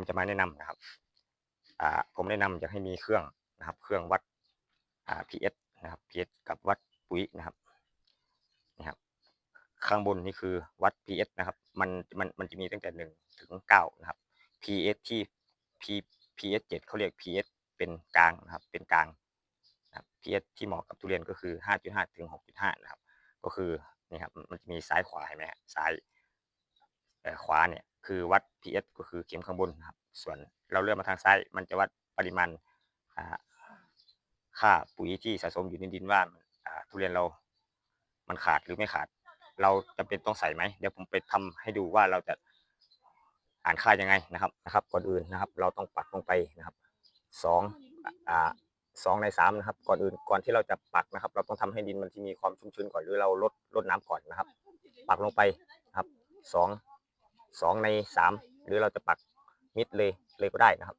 ผมจะมาแนะนำนะครับอ่าผมแนะนำอยากให้มีเครื่องนะครับ เครื่องวัดอ่า pH นะครับ pH กับวัดปุ๋ยนะครับนี่ครับ ข้างบนนี่คือวัด pH นะครับ มันมันมันจะมีตั้งแต่หนึ่งถึงเก้านะครับ pH ที่ p pH เจ็ดเขาเรียก pH เป็นกลางนะครับ เป็นกลางนะครับ pH ที่เหมาะกับทุเรียนก็คือห้าจุดห้าถึงหกจุดห้านะครับ ก็คือนี่ครับมันจะมีซ้ายขวาเห็นไหมฮะซ้ายขวาเนี่ย คือวัด pH ก็คือเข็มข้างบนนะครับ ส่วนเราเลื่อนมาทางซ้าย มันจะวัดปริมาณค่าปุ๋ยที่สะสมอยู่ในดินว่าทุเรียนเรา มันขาดหรือไม่ขาด เราจำเป็นต้องใส่ไหมเดี๋ยวผมไปทำให้ดูว่าเราจะอ่านค่ายังไงนะครับนะครับ ก่อนอื่นนะครับ เราต้องปักลงไปนะครับสองอ่าสองในสามนะครับ ก่อนอื่นก่อนที่เราจะปักนะครับ เราต้องทำให้ดินมันที่มีความชุ่มชื้นก่อนหรือเราลดลดน้ำก่อนนะครับ ปักลงไปนะครับสอง สองในสามหรือเราจะปักมิดเลยเลยก็ได้นะครับ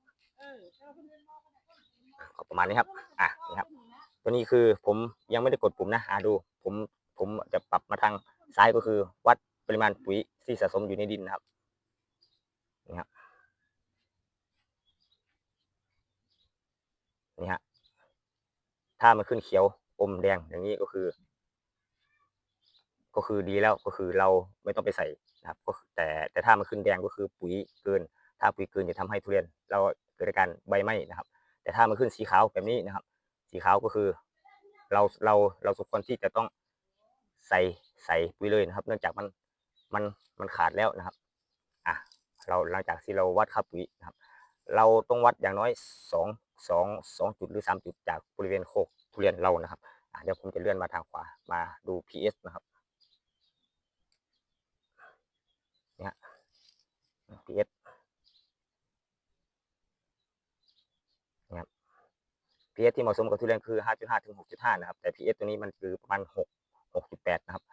ก็ประมาณนี้ครับ อะนี่ครับ ตัวนี้คือผมยังไม่ได้กดปุ่มนะอ่าดูผมผมจะปรับมาทางซ้ายก็คือ วัดปริมาณปุ๋ยที่สะสมอยู่ในดินนะครับนี่ครับนี่ฮะถ้ามันขึ้นเขียวอมแดงอย่างนี้ก็คือ ก็คือดีแล้วก็คือเราไม่ต้องไปใส่นะครับก็แต่แต่ถ้ามันขึ้นแดงก็คือปุ๋ยเกิน ถ้าปุ๋ยเกินจะทำให้ทุเรียน เราเกิดอาการใบไหม้นะครับ แต่ถ้ามันขึ้นสีขาวแบบนี้นะครับ สีขาวก็คือ เราเราเราสมควรที่จะต้องใส่ใส่ปุ๋ยเลยนะครับ เนื่องจากมันมันมันขาดแล้วนะครับอะเราหลังจากที่เราวัดค่าปุ๋ยนะครับ เราต้องวัดอย่างน้อยสองสองสองจุดหรือสามจุดจากบริเวณโคกทุเรียนเรานะครับเดี๋ยวผมจะเลื่อนมาทางขวามาดู PS นะครับนี่ฮะ PS นะครับ pH ที่เหมาะสมกับทุเรียนคือ 5.5 ถึง 6.5 นะครับ แต่ pH ตัวนี้มันคือประมาณ 6 6.8 นะครับ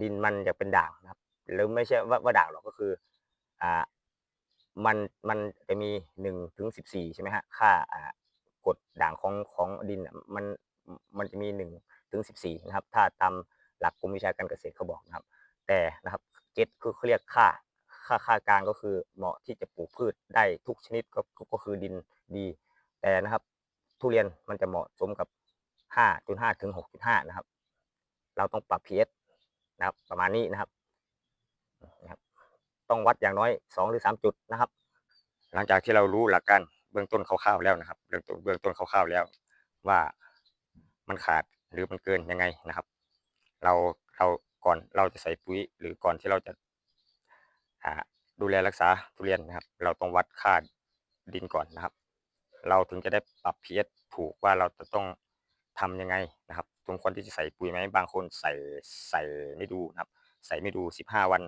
ดินมันจะเป็นด่างนะครับ หรือไม่ใช่ว่าว่าด่างหรอกก็คือ อ่า มัน มันจะมี 1 ถึง 14 ใช่ไหมฮะ ค่า อ่ากดด่างของของดินมัน มันจะมี 1 ถึง 14 นะครับ ถ้าตามหลักกรมวิชาการเกษตรเขาบอกนะครับ แต่นะครับเจ็ดคือเขาเรียกค่า ค่าค่ากลางก็คือเหมาะที่จะปลูกพืชได้ทุกชนิดก็ก็คือดินดี แต่นะครับ ทุเรียนมันจะเหมาะสมกับ 5.5 ถึง 6.5 นะครับ เราต้องปรับ pH นะครับ ประมาณนี้นะครับนะครับ ต้องวัดอย่างน้อย 2 หรือ 3 จุดนะครับ หลังจากที่เรารู้หลักการเบื้องต้นคร่าวๆแล้วนะครับ เบื้องต้นเบื้องต้นคร่าวๆแล้ว ว่ามันขาดหรือมันเกินยังไงนะครับ เราเราก่อนเราจะใส่ปุ๋ยหรือก่อนที่เราจะาดูแลรักษาทุเรียนนะครับ เราต้องวัดค่าดินก่อนนะครับ เราถึงจะได้ปรับ pH ถูกว่าเราจะต้องทำยังไงนะครับสมควรที่จะใส่ปุ๋ยไหมบางคนใส่ใส่ไม่ดูนะครับ ใส่ไม่ดู 15 วัน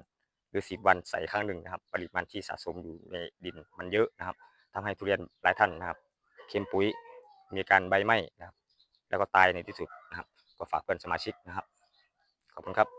หรือ 10 วันใส่ครั้งหนึ่งนะครับ ปริมาณที่สะสมอยู่ในดินมันเยอะนะครับทำให้ทุเรียนหลายท่านนะครับ เค็มปุ๋ยมีการใบไหม้นะครับ แล้วก็ตายในที่สุดนะครับ ก็ฝากเพื่อนสมาชิกนะครับ ขอบคุณครับ